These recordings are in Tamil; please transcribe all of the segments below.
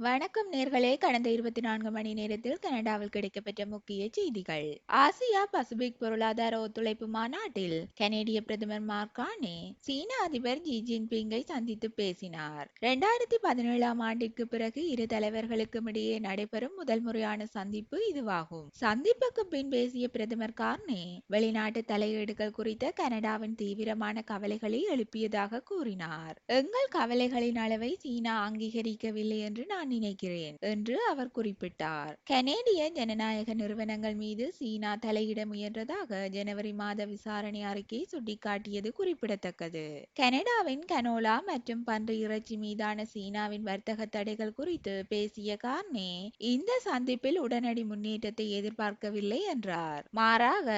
வணக்கம் நேர்களே. கடந்த இருபத்தி நான்கு மணி நேரத்தில் கனடாவில் கிடைக்கப்பெற்ற முக்கிய செய்திகள். ஆசியா பசிபிக் பொருளாதார ஒத்துழைப்பு மாநாட்டில் கனேடிய பிரதமர் மார்கானே சீன அதிபர் ஜி ஜின்பிங்கை சந்தித்து பேசினார். இரண்டாயிரத்தி பதினேழாம் ஆண்டிற்கு பிறகு இரு தலைவர்களுக்கும் இடையே நடைபெறும் முதல் முறையான சந்திப்பு இதுவாகும். சந்திப்புக்கு பின் பேசிய பிரதமர் கார்னே வெளிநாட்டு தலையீடுகள் குறித்த கனடாவின் தீவிரமான கவலைகளை எழுப்பியதாக கூறினார். எங்கள் கவலைகளின் அளவை சீனா அங்கீகரிக்கவில்லை என்று நான் நான் நினைக்கிறேன் என்று அவர் குறிப்பிட்டார். கனேடிய ஜனநாயக நிறுவனங்கள் மீது சீனா தலையிட முயன்றதாக ஜனவரி மாத விசாரணை அறிக்கை சுட்டிக்காட்டியது குறிப்பிடத்தக்கது. கனடாவின் கனோலா மற்றும் பன்றி இறைச்சி மீதான சீனாவின் வர்த்தக தடைகள் குறித்து பேசிய கார்னே இந்த சந்திப்பில் உடனடி முன்னேற்றத்தை எதிர்பார்க்கவில்லை என்றார். மாறாக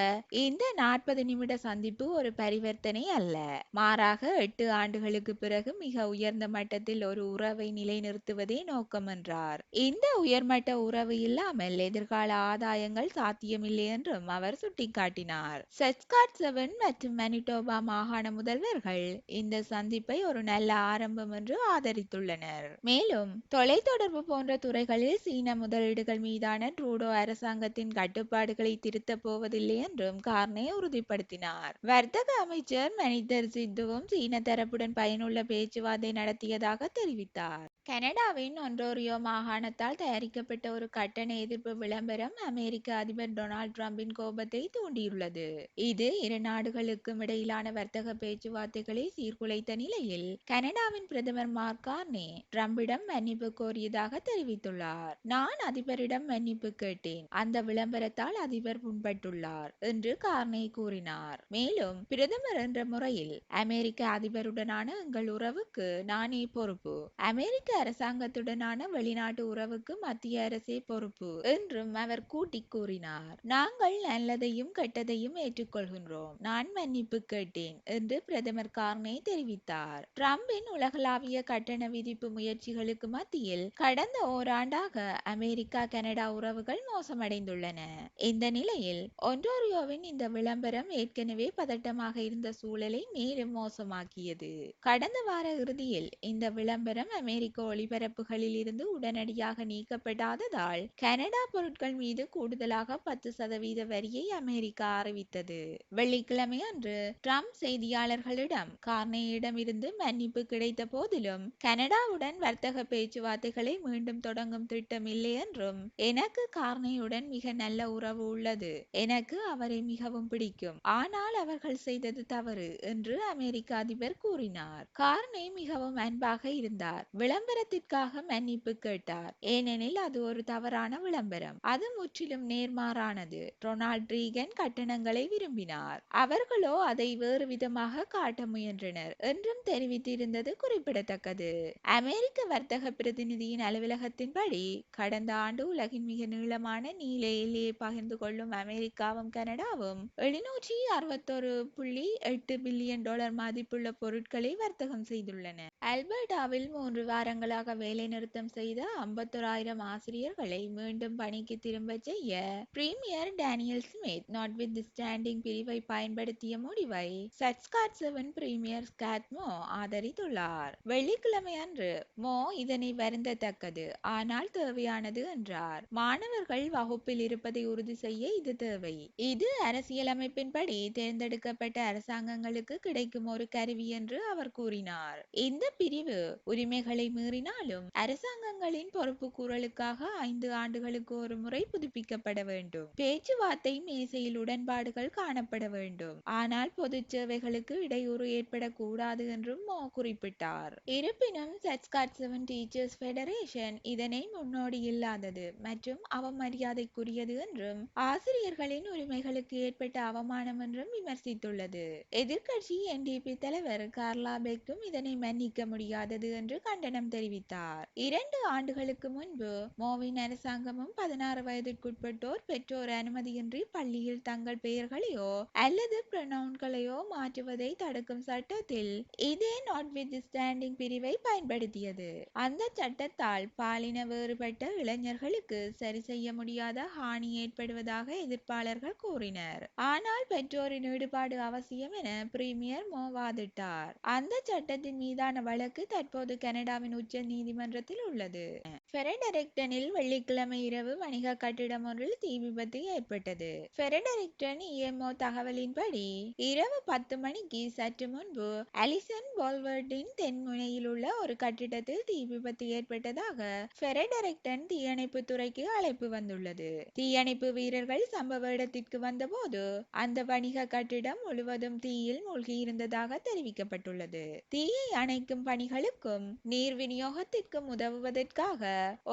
இந்த நாற்பது நிமிட சந்திப்பு ஒரு பரிவர்த்தனை அல்ல. மாறாக எட்டு ஆண்டுகளுக்கு பிறகு மிக உயர்ந்த மட்டத்தில் ஒரு உறவை நிலைநிறுத்துவதே நோக்கம் என்றார். இந்த உயர்மட்ட உறவு இல்லாமல் எதிர்கால ஆதாயங்கள் சாத்தியமில்லை என்றும் அவர் சுட்டிக்காட்டினார். சச்காட் செவன் மற்றும் மனிடோபா மாகாண முதல்வர்கள் இந்த சந்திப்பை ஒரு நல்ல ஆரம்பம் என்று ஆதரித்துள்ளனர். மேலும் தொலைத்தொடர்பு போன்ற துறைகளில் சீன முதலீடுகள் மீதான ட்ரூடோ அரசாங்கத்தின் கட்டுப்பாடுகளை திருத்தப் போவதில்லை என்றும் கார்னே உறுதிப்படுத்தினார். வர்த்தக அமைச்சர் மனிதர் சித்துவும் சீன தரப்புடன் பயனுள்ள பேச்சுவார்த்தை நடத்தியதாக தெரிவித்தார். கனடாவின் ஒன்ரோரியோ மாகாணத்தால் தயாரிக்கப்பட்ட ஒரு கட்டண எதிர்ப்பு விளம்பரம் அமெரிக்க அதிபர் டொனால்ட் டிரம்பின் கோபத்தை தூண்டியுள்ளது. இது இரு நாடுகளுக்கும் இடையிலான வர்த்தக பேச்சுவார்த்தைகளை சீர்குலைத்த நிலையில் கனடாவின் பிரதமர் மார்க் கார்னே டிரம்பிடம் மன்னிப்பு கோரியதாக தெரிவித்துள்ளார். நான் அதிபரிடம் மன்னிப்பு கேட்டேன். அந்த விளம்பரத்தால் அதிபர் புண்பட்டுள்ளார் என்று கார்னே கூறினார். மேலும் பிரதமர் என்ற முறையில் அமெரிக்க அதிபருடனான எங்கள் உறவுக்கு நானே பொறுப்பு. அமெரிக்க அரசாங்கத்துடனான வெளிநாட்டு உறவுக்கு மத்திய அரசே பொறுப்பு என்றும் அவர் கூட்டி கூறினார். நாங்கள் நல்லதையும் கெட்டதையும் ஏற்றுக்கொள்கின்றோம். நான் மன்னிப்பு கேட்டேன் என்று பிரதமர் கார்னே தெரிவித்தார். டிரம்பின் உலகளாவிய கட்டண விதிப்பு முயற்சிகளுக்கு மத்தியில் கடந்த ஓராண்டாக அமெரிக்கா கனடா உறவுகள் மோசமடைந்துள்ளன. இந்த நிலையில் ஒன்டோரியோவின் இந்த விளம்பரம் ஏற்கனவே பதட்டமாக இருந்த சூழலை மேலும் மோசமாக்கியது. கடந்த வார இறுதியில் இந்த விளம்பரம் அமெரிக்க ஒளிபரப்புகளில் இருந்து உடனடியாக நீக்கப்படாததால் கனடா பொருட்கள் மீது கூடுதலாக பத்து சதவீத வரியை அமெரிக்கா அறிவித்தது. வெள்ளிக்கிழமை அன்று ட்ரம்ப் செய்தியாளர்களிடம் கார்னேயிடம் இருந்து மன்னிப்பு கிடைத்த போதிலும் கனடாவுடன் வர்த்தக பேச்சுவார்த்தைகளை மீண்டும் தொடங்கும் திட்டம் இல்லை என்றும் எனக்கு கார்னேயுடன் மிக நல்ல உறவு உள்ளது. எனக்கு அவரை மிகவும் பிடிக்கும். ஆனால் அவர்கள் செய்தது தவறு என்று அமெரிக்க அதிபர் கூறினார். கார்னே மிகவும் அன்பாக இருந்தார். விளம்பரத்திற்காக மன்னிப்பு கேட்டார். ஏனெனில் அது ஒரு தவறான விளம்பரம். அது முற்றிலும் நேர்மாறானது. ரொனால்ட் ரீகன் கட்டணங்களை விரும்பினார். அவர்களோ அதை வேறு விதமாக காட்ட முயன்றனர் என்றும் தெரிவித்திருந்தது குறிப்பிடத்தக்கது. அமெரிக்க வர்த்தக பிரதிநிதியின் அலுவலகத்தின்படி கடந்த ஆண்டு உலகின் மிக நீளமான நீல எல்லையை பகிர்ந்து கொள்ளும் அமெரிக்காவும் கனடாவும் எழுநூற்றி அறுபத்தொரு புள்ளி எட்டு பில்லியன் டாலர் மதிப்புள்ள பொருட்களை வர்த்தகம் செய்துள்ளன. அல்பர்டாவில் மூன்று வாரங்களாக வேலை நிறுத்தம் வேலைநிறுத்தம் செய்த ஐம்பத்தோராயிரம் ஆசிரியர்களை மீண்டும் பணிக்கு திரும்பச் செய்ய premier Daniel Smith notwithstanding பிரிவை பயன்படுத்திய முடிவை சட்ஸ்காட் செவன் பிரீமியர் ஸ்காத்மோ ஆதரித்துள்ளார். வெள்ளிக்கிழமை அன்று மோ இதனை வருந்தத்தக்கது. ஆனால் தேவையானது என்றார். மாணவர்கள் வகுப்பில் இருப்பதை உறுதி செய்ய இது தேவை. இது அரசியலமைப்பின்படி தேர்ந்தெடுக்கப்பட்ட அரசாங்கங்களுக்கு கிடைக்கும் ஒரு கருவி என்று அவர் கூறினார். இந்த பிரிவு உரிமைகளை மீறினாலும் அரசு அரசாங்கங்களின் பொறுப்பு கூறலுக்காக ஐந்து ஆண்டுகளுக்கு ஒரு முறை புதுப்பிக்கப்பட வேண்டும். பேச்சுவார்த்தை மேசையில் உடன்பாடுகள் காணப்பட வேண்டும். ஆனால் பொது சேவைகளுக்கு இடையூறு ஏற்படக்கூடாது என்றும் மோ குறிப்பிட்டார். இருப்பினும் சட்ஸ்காட் செவன் டீச்சர்ஸ் ஃபெடரேஷன் இதனை முன்னோடி இல்லாதது மற்றும் அவமரியாதைக்குரியது என்றும் ஆசிரியர்களின் உரிமைகளுக்கு ஏற்பட்ட அவமானம் என்றும் விமர்சித்துள்ளது. எதிர்கட்சி என்டிபி தலைவர் கார்லா பெக்கும் இதனை மன்னிக்க முடியாதது என்று கண்டனம் தெரிவித்தார். இரு இரண்டு ஆண்டுகளுக்கு முன்பு மோவின் அரசாங்கமும் பதினாறு வயதிற்குட்பட்டோர் பெற்றோர் அனுமதியின்றி பள்ளியில் தங்கள் பெயர்களையோ அல்லது ப்ரொனவுன்களையோ மாற்றுவதை தடுக்கும் சட்டத்தில் இதே நாட் வித் ஸ்டாண்டிங் பிரிவை பயன்படுத்தியது. அந்த சட்டத்தால் பாலின வேறுபட்ட இளைஞர்களுக்கு சரி செய்ய முடியாத ஹானி ஏற்படுவதாக எதிர்ப்பாளர்கள் கூறினர். ஆனால் பெற்றோரின் ஈடுபாடு அவசியம் என பிரீமியர் மோ வாதிட்டார் அந்த சட்டத்தின் மீதான வழக்கு தற்போது கனடாவின் உச்ச நீதிமன்றத்தில் உள்ளது. ஃபெரடரிக்டனில் வெள்ளிக்கிழமை இரவு வணிக கட்டிடம் ஒன்றில் தீ விபத்து ஏற்பட்டது. ஃபெரடரிக்டன் இஎம்ஓ தகவலின்படி இரவு பத்து மணிக்கு சற்று முன்பு அலிசன் போல்வர்டின் தென்முனையில் உள்ள ஒரு கட்டிடத்தில் தீ விபத்து ஏற்பட்டதாக ஃபெரடரிக்டன் தீயணைப்பு துறைக்கு அழைப்பு வந்துள்ளது. தீயணைப்பு வீரர்கள் சம்பவ இடத்திற்கு வந்தபோது அந்த வணிக கட்டிடம் முழுவதும் தீயில் மூழ்கி இருந்ததாக தெரிவிக்கப்பட்டுள்ளது. தீயை அணைக்கும் பணிகளுக்கும் நீர் விநியோகத்திற்கும் உதவும் உதவுவதற்காக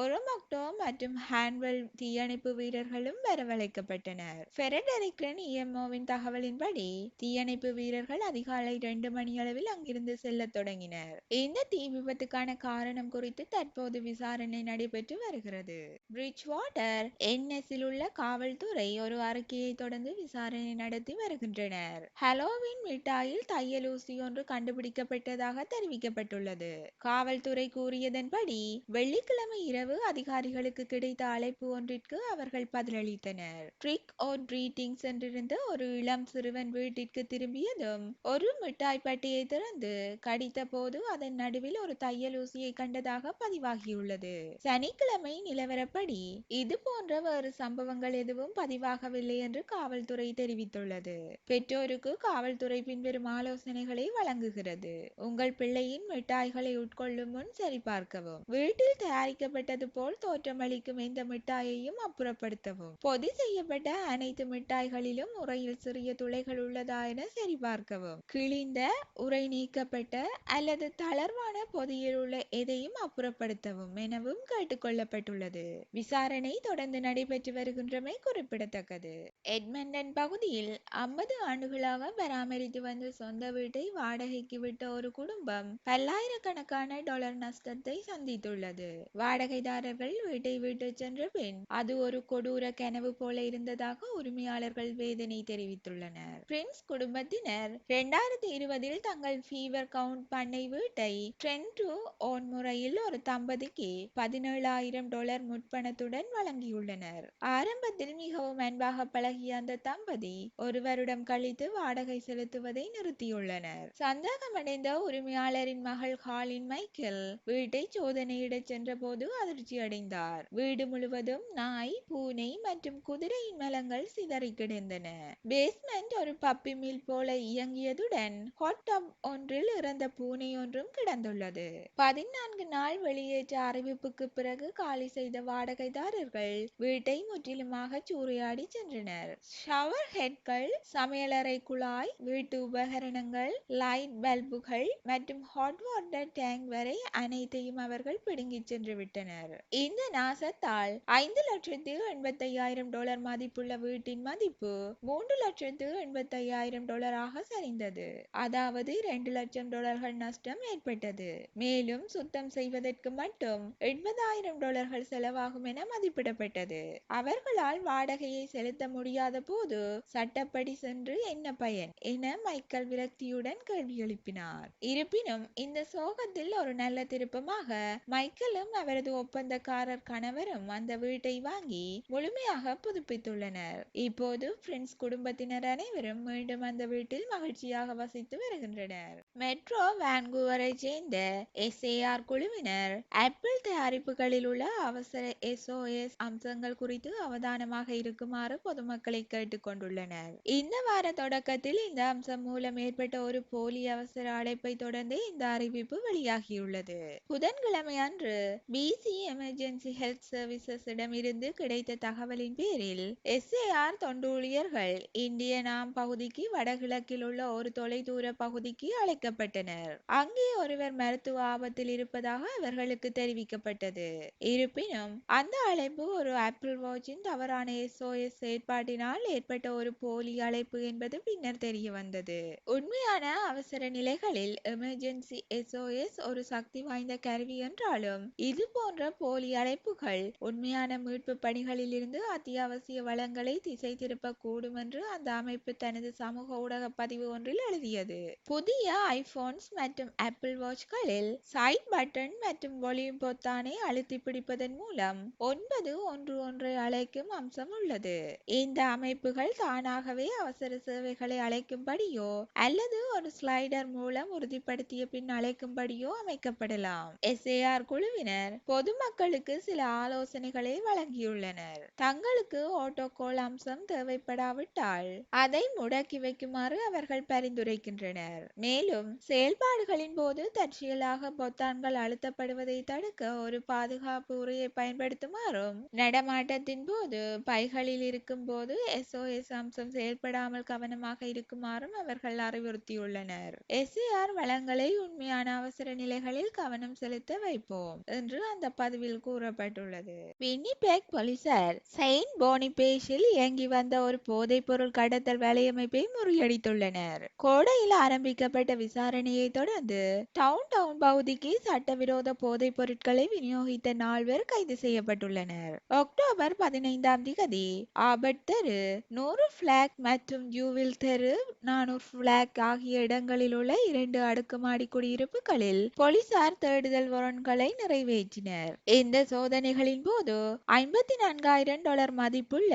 ஒரோமொக்டோ மற்றும் ஹான்வெல் தீயணைப்பு வீரர்களும் வரவழைக்கப்பட்டனர். ஃபெரடரிக்ரன் இஎம்ஓவின் தகவலின்படி தீயணைப்பு வீரர்கள் அதிகாலை இரண்டு மணியளவில் அங்கிருந்து செல்ல தொடங்கினர். இந்த தீ விபத்துக்கான காரணம் குறித்து தற்போது விசாரணை நடைபெற்று வருகிறது. பிரிட்ஜ் வாட்டர் என்எஸில் உள்ள காவல்துறை ஒரு அறிக்கையை தொடர்ந்து விசாரணை நடத்தி வருகின்றனர். ஹலோவின் மிட்டாயில் தையல் ஊசி ஒன்று கண்டுபிடிக்கப்பட்டதாக தெரிவிக்கப்பட்டுள்ளது. காவல்துறை கூறியதன்படி வெள்ளிக்கிழமை இரவு அதிகாரிகளுக்கு கிடைத்த அழைப்பு ஒன்றிற்கு அவர்கள் பதிலளித்தனர். ட்ரிக் ஓர் ட்ரீட்டிங் சென்றிருந்த ஒரு இளம் சிறுவன் வீட்டிற்கு திரும்பியதும் ஒரு மிட்டாய் பட்டியை திறந்து கடித்த போது அதன் நடுவில் ஒரு தையல் ஊசியை கண்டதாக பதிவாகியுள்ளது. சனிக்கிழமை நிலவரப்படி இது போன்ற வேறு சம்பவங்கள் எதுவும் பதிவாகவில்லை என்று காவல்துறை தெரிவித்துள்ளது. பெற்றோருக்கு காவல்துறை பின்வரும் ஆலோசனைகளை வழங்குகிறது. உங்கள் பிள்ளையின் மிட்டாய்களை உட்கொள்ளும் முன் சரிபார்க்கவும். வீட்டில் தயாரிக்கப்பட்டது போல் தோற்றமளிக்கும் எந்த மிட்டாயையும் அப்புறப்படுத்தவும் பொதி செய்யப்பட்ட அனைத்து மிட்டாய்களிலும் உரையில் சிறிய துளைகள் உள்ளதா என சரிபார்க்கவும் கிழிந்த உரை நீக்கப்பட்ட அல்லது தளர்வான பொதியில் உள்ள எதையும் அப்புறப்படுத்தவும் எனவும் கேட்டுக்கொள்ளப்பட்டுள்ளது விசாரணை தொடர்ந்து நடைபெற்று வருகின்றமை குறிப்பிடத்தக்கது எட்மண்டன் பகுதியில் ஐம்பது ஆண்டுகளாக பராமரித்து வந்த சொந்த வீட்டை வாடகைக்கு விட்ட ஒரு குடும்பம் பல்லாயிரக்கணக்கான டாலர் நஷ்டத்தை சந்தித்து சந்தித்துள்ளது வாடகைதாரர்கள் வீட்டை விட்டு சென்ற பின் அது ஒரு கொடூர கனவு போல இருந்ததாக உரிமையாளர்கள் வேதனை தெரிவித்துள்ளனர். பிரின்ஸ் குடும்பத்தினர் இரண்டாயிரத்தி இருபதில் தங்கள் ஃபீவர் கவுண்ட் பண்ணை வீட்டை ட்ரெண்ட் ஓன் முறையில் ஒரு தம்பதிக்கு பதினேழாயிரம் டாலர் முற்பணத்துடன் வழங்கியுள்ளனர். ஆரம்பத்தில் மிகவும் அன்பாக பழகிய அந்த தம்பதி ஒரு வருடம் கழித்து வாடகை செலுத்துவதை நிறுத்தியுள்ளனர். சந்தேகமடைந்த உரிமையாளரின் மகள் ஹாலின் மைக்கேல் வீட்டை சோதனை சோதனையிடச் சென்றபோது அதிர்ச்சி அடைந்தார். வீடு முழுவதும் நாய் பூனை மற்றும் குதிரையின் மலங்கள் சிதறி கிடந்தன. பேஸ்மெண்ட் ஒரு பப்பி மில் போல இயங்கியதுடன் ஹாட் டப் ஒன்றில் இறந்த பூனை ஒன்றும் கிடந்துள்ளது. பதினான்கு நாள் வெளியேற்ற அறிவிப்புக்கு பிறகு காலி செய்த வாடகைதாரர்கள் வீட்டை முற்றிலுமாக சூறையாடி சென்றனர். ஷவர் ஹெட்கள் சமையலறை குழாய் வீட்டு உபகரணங்கள் லைட் பல்புகள் மற்றும் ஹாட் வாட்டர் டேங்க் வரை அனைத்தையும் அவர்கள் பிடுங்கிச் சென்று விட்டனர். இந்த நாசத்தால் ஐந்து லட்சத்து எண்பத்தையாயிரம் டாலர் மதிப்புள்ள வீட்டின் மதிப்பு மூன்று லட்சத்து எண்பத்தையாயிரம் டாலராக சரிந்தது. அதாவது இரண்டு லட்சம் டாலர்கள் நஷ்டம் ஏற்பட்டது. மேலும் சுத்தம் செய்வதற்கு மட்டும் எண்பதாயிரம் டாலர்கள் செலவாகும் என மதிப்பிடப்பட்டது. அவர்களால் வாடகையை செலுத்த முடியாத போது சட்டப்படி சென்று என்ன பயன் என மைக்கேல் விரக்தியுடன் கேள்வி எழுப்பினார். இருப்பினும் இந்த சோகத்தில் ஒரு நல்ல திருப்பமாக மைக்கேலும் அவரது ஒப்பந்தக்காரர் கணவரும் அந்த வீட்டை வாங்கி முழுமையாக புதுப்பித்துள்ளனர். இப்போது பிரின்ஸ் குடும்பத்தினர் அனைவரும் மீண்டும் அந்த வீட்டில் மகிழ்ச்சியாக வசித்து வருகின்றனர். மெட்ரோ வான்கூவரை சேர்ந்த எஸ்ஏஆர் குழுவினர் ஆப்பிள் தயாரிப்புகளில் உள்ள அவசர எஸ்ஓஎஸ் அம்சங்கள் குறித்து அவதானமாக இருக்குமாறு பொதுமக்களை கேட்டுக்கொண்டுள்ளனர் இந்த வார தொடக்கத்தில் இந்த அம்சம் மூலம் ஏற்பட்ட ஒரு போலி அவசர அழைப்பை தொடர்ந்து இந்த அறிவிப்பு வெளியாகியுள்ளது. புதன்கிழமை அன்று பிசி எமர்ஜென்சி ஹெல்த் சர்வீசஸ் இருந்து கிடைத்த தகவலின் பேரில் எஸ்ஏஆர் தொண்டு ஊழியர்கள் இந்திய நாம் பகுதிக்கு வடகிழக்கில் உள்ள ஒரு தொலைதூர பகுதிக்கு அழைக்கப்பட்டனர். அங்கே ஒருவர் மருத்துவ ஆபத்தில் இருப்பதாக அவர்களுக்கு தெரிவிக்கப்பட்டது. இருப்பினும் அந்த அழைப்பு ஒரு ஆப்பிள் வாட்சின் தவறான எஸ்ஓஎஸ் செயற்பாட்டினால் ஏற்பட்ட ஒரு போலி அழைப்பு என்பது பின்னர் தெரிய வந்தது உண்மையான அவசர நிலைகளில் எமர்ஜென்சி எஸ்ஓஎஸ் ஒரு சக்தி வாய்ந்த கருவி என்றால் என்றாலும் இது போன்ற போலி அழைப்புகள் உண்மையான மீட்பு பணிகளில் இருந்து அத்தியாவசிய வளங்களை திசை திருப்ப கூடும் என்று அந்த அமைப்பு தனது சமூக ஊடக பதிவு ஒன்றில் எழுதியது. புதிய ஐபோன்ஸ் மற்றும் ஆப்பிள் வாட்ச்களில் சைட் பட்டன் மற்றும் வால்யூம் பொத்தானை அழுத்தி பிடிப்பதன் மூலம் ஒன்பது ஒன்று ஒன்றை அழைக்கும் அம்சம் உள்ளது. இந்த அமைப்புகள் தானாகவே அவசர சேவைகளை அழைக்கும்படியோ அல்லது ஒரு ஸ்லைடர் மூலம் உறுதிப்படுத்திய பின் அழைக்கும்படியோ அமைக்கப்படலாம். எஸ்ஏஆர் குழுவினர் பொதுமக்களுக்கு சில ஆலோசனைகளை வழங்கியுள்ளனர். தங்களுக்கு ஓட்டோகோல் அம்சம் தேவைப்படாவிட்டால் அதை முடக்கி வைக்குமாறு அவர்கள் பரிந்துரைக்கின்றனர். மேலும் செயல்பாடுகளின் போது தற்செயலாக பொத்தான்கள் அழுத்தப்படுவதை தடுக்க ஒரு பாதுகாப்பு உரையை பயன்படுத்துமாறும் நடமாட்டத்தின் போது பைகளில் இருக்கும் போது எஸ்ஓஎஸ் அம்சம் செயல்படாமல் கவனமாக இருக்குமாறும் அவர்கள் அறிவுறுத்தியுள்ளனர். எஸ்ஏஆர் வளங்களை உண்மையான அவசர நிலைகளில் கவனம் செலுத்த வைப்போம். என்று அந்த பதிவில் கூறப்பட்டுள்ளது. வின்னிபெக் போலீசார் செயின்ட் போனிபேஷில் இயங்கி வந்த ஒரு போதைப்பொருள் கடத்தல் வேலையமைப்பை முறியடித்துள்ளனர். கோடையில் ஆரம்பிக்கப்பட்ட விசாரணையை தொடர்ந்து டவுன் டவுன் பகுதிக்கு சட்டவிரோத போதைப் பொருட்களை விநியோகித்த நால்வர் கைது செய்யப்பட்டுள்ளனர். அக்டோபர் பதினைந்தாம் திகதி ஆபட் தெரு நூறு பிளாக் மற்றும் யூவில் தெரு நானூறு பிளாக் ஆகிய இடங்களில் உள்ள இரண்டு அடுக்குமாடி குடியிருப்புகளில் போலீசார் தேடுதல் வரன்களை நிறைவேற்றினர். இந்த சோதனைகளின் போது ஐம்பத்தி நான்காயிரம் டாலர் மதிப்புள்ள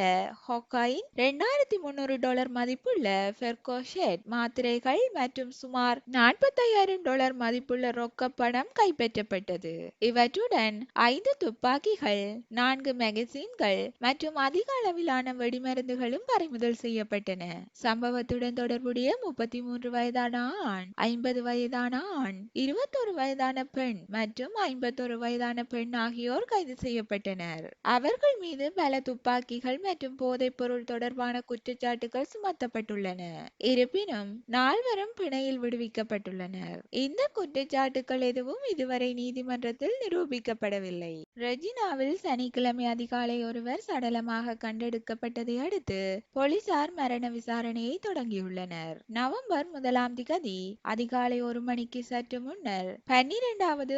ஹொக்கைன் இரண்டாயிரத்தி முன்னூறு டாலர் மதிப்புள்ள பெர்கோஷெட் மாத்திரைகள் மற்றும் சுமார் நாற்பத்தையாயிரம் டாலர் மதிப்புள்ள ரொக்க பணம் கைப்பற்றப்பட்டது. இவற்றுடன் ஐந்து துப்பாக்கிகள் நான்கு மேகசின்கள் மற்றும் அதிக அளவிலான வெடிமருந்துகளும் பறிமுதல் செய்யப்பட்டன. சம்பவத்துடன் தொடர்புடைய முப்பத்தி மூன்று வயதான ஆண் ஐம்பது வயதான ஆண் இருபத்தொரு வயதான பெண் மற்றும் ஐம்பத்தொரு வயதான பெண் ஆகியோர் கைது செய்யப்பட்டனர். அவர்கள் மீது பல துப்பாக்கிகள் மற்றும் போதைப் பொருள் தொடர்பான குற்றச்சாட்டுகள் சுமத்தப்பட்டுள்ளன. இருப்பினும் நால்வரும் பிணையில் விடுவிக்கப்பட்டுள்ளனர். இந்த குற்றச்சாட்டுகள் எதுவும் இதுவரை நீதிமன்றத்தில் நிரூபிக்கப்படவில்லை. ரெஜினாவில் சனிக்கிழமை அதிகாலை ஒருவர் சடலமாக கண்டெடுக்கப்பட்டதை அடுத்து போலீசார் மரண விசாரணையை தொடங்கியுள்ளனர். நவம்பர் முதலாம் திகதி அதிகாலை ஒரு மணிக்கு சற்று முன்னர் பன்னிரெண்டாவது பன்னிரண்டாவது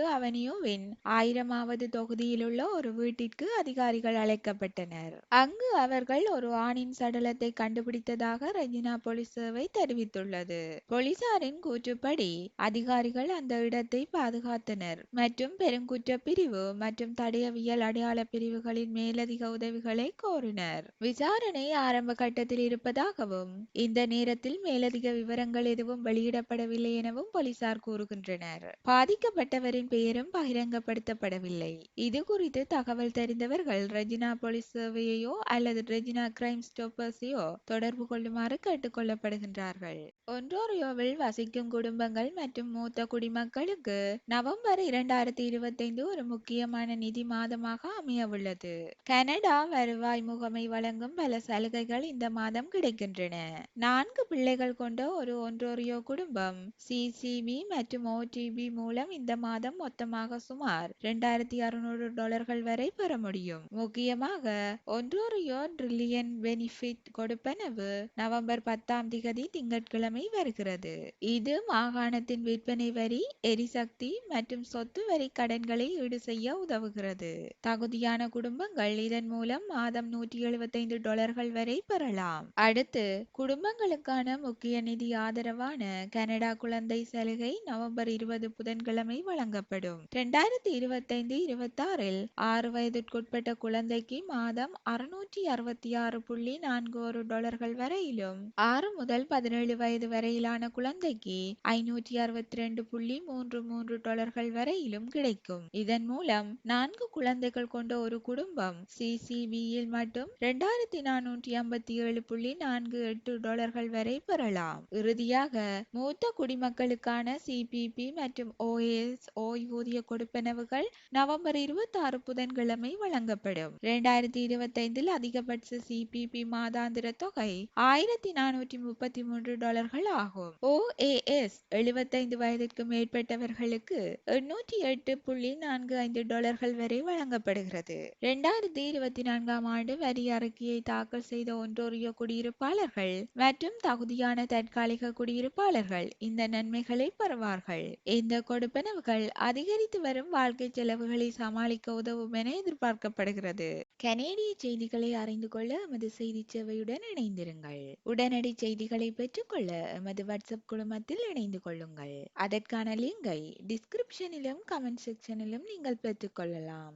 அவென்யூவின் ஆயிரமாவது தொகுதியில் உள்ள ஒரு வீட்டிற்கு அதிகாரிகள் அழைக்கப்பட்டனர். அங்கு அவர்கள் ஒரு ஆணின் சடலத்தை கண்டுபிடித்ததாக ரெஜினா போலீஸ் சேவை தெரிவித்துள்ளது. போலீசாரின் கூற்றுப்படி அதிகாரிகள் அந்த இடத்தை பாதுகாத்தனர். மற்றும் பெருங்குற்ற பிரிவு மற்றும் தடயவியல் அடையாள பிரிவுகளின் மேலதிக உதவிகளை கோரினர். விசாரணை ஆரம்ப கட்டத்தில் இருப்பதாகவும் இந்த நேரத்தில் மேலதிக விவரங்கள் எதுவும் வெளியிடப்படவில்லை எனவும் போலீசார் கூறுகின்றனர். பாதிக்கப்பட்டவரின் பெயரும் பகிரங்கப்படுத்தப்படவில்லை இது குறித்து தகவல் தெரிந்தவர்கள் ரெஜினா போலீஸ் சேவையையோ அல்லது ரெஜினா கிரைம் ஸ்டாப்பர்ஸையோ தொடர்பு கொள்ளுமாறு கேட்டுக்கொள்ளப்படுகின்றார்கள் ஒன்ரோரியோவில் வசிக்கும் குடும்பங்கள் மற்றும் மூத்த குடிமக்களுக்கு நவம்பர் இரண்டாயிரத்தி இருபத்தைந்து ஒரு முக்கியமான நிதி மாதமாக அமையவுள்ளது. கனடா வருவாய் முகமை வழங்கும் பல சலுகைகள் இந்த மாதம் கிடைக்கின்றன. நான்கு பிள்ளைகள் கொண்ட ஒரு ஒன்றோரியோ குடும்பம் சிசிபி மற்றும் ஓடிபி மூலம் இந்த மாதம் மொத்தமாக சுமார் இரண்டாயிரத்தி அறுநூறு டாலர்கள் வரை பெற முடியும். முக்கியமாக ஒன்ரோரியோ ட்ரில்லியன் பெனிஃபிட் கொடுப்பனவு நவம்பர் பத்தாம் திகதி திங்கட்கிழமை வருகிறது. இது மாகாணத்தின் விற்பனை வரி எரிசக்தி மற்றும் சொத்து வரி கடன்களை ஈடு செய்ய உதவுகிறது. தகுதியான குடும்பங்கள் இதன் மூலம் மாதம் நூற்றி எழுபத்தைந்து டாலர்கள் வரை பெறலாம். அடுத்து குடும்பங்களுக்கான முக்கிய நிதி ஆதரவான கனடா குழந்தை சலுகை நவம்பர் இருபது புதன்கிழமை வழங்கப்படும். ரெண்டாயிரத்தி இருபத்தைந்து இருபத்தாறில் ஆறு வயதிற்குட்பட்ட குழந்தைக்கு மாதம் அறுநூற்றி அறுபத்தி ஆறு புள்ளி நான்கு ஒரு டாலர்கள் வரையிலும் ஆறு முதல் பதினேழு வயது வரையிலான குழந்தைக்கு ஐநூற்றி அறுபத்தி ரெண்டு புள்ளி மூன்று மூன்று டாலர்கள் வரையிலும் கிடைக்கும். இதன் மூலம் நான்கு குழந்தைகள் கொண்ட ஒரு குடும்பம் சிசிபியில் மட்டும் இரண்டாயிரத்தி நானூற்றி ஐம்பத்தி ஏழு புள்ளி நான்கு எட்டு டாலர்கள் வரை பெறலாம். இறுதியாக மூத்த குடிமக்களுக்கான சிபிபி மற்றும் ஓஎஸ் ஓய்வூதிய கொடுப்பனவுகள் நவம்பர் இருபத்தி ஆறு புதன்கிழமை வழங்கப்படும். இரண்டாயிரத்தி இருபத்தைந்தில் அதிகபட்ச சிபிபி மாதாந்திர தொகை ஆயிரத்தி நானூற்றி முப்பத்தி மூன்று டாலர்கள் ஆகும். ஓஏஎஸ் எழுபத்தைந்து வயதிற்கு மேற்பட்டவர்களுக்கு எண்ணூற்றி எட்டு புள்ளி நான்கு ஐந்து டாலர்கள் வரை வழங்கப்படுகிறது. இரண்டாயிரத்தி இருபத்தி நான்காம் ஆண்டு வரி அறிக்கையை தாக்கல் செய்த ஒன்றோரியோ குடியிருப்பாளர்கள் மற்றும் தகுதியான தற்காலிக குடியிருப்பாளர்கள் இந்த நன்மைகளை பெறுவார்கள். இந்த கொடுப்பனவுகள் அதிகரித்து வரும் வாழ்க்கை செலவுகளை சமாளிக்க உதவும் என எதிர்பார்க்கப்படுகிறது. கனேடிய செய்திகளை அறிந்து கொள்ள எமது செய்தி சேவையுடன் இணைந்திருங்கள். உடனடி செய்திகளை பெற்றுக்கொள்ள எமது வாட்ஸ்அப் குழுமத்தில் இணைந்து கொள்ளுங்கள். அதற்கான லிங்கை டிஸ்கிரிப்ஷனிலும் கமெண்ட் செக்ஷனிலும் நீங்கள் பெற்றுக்கொள்ளலாம்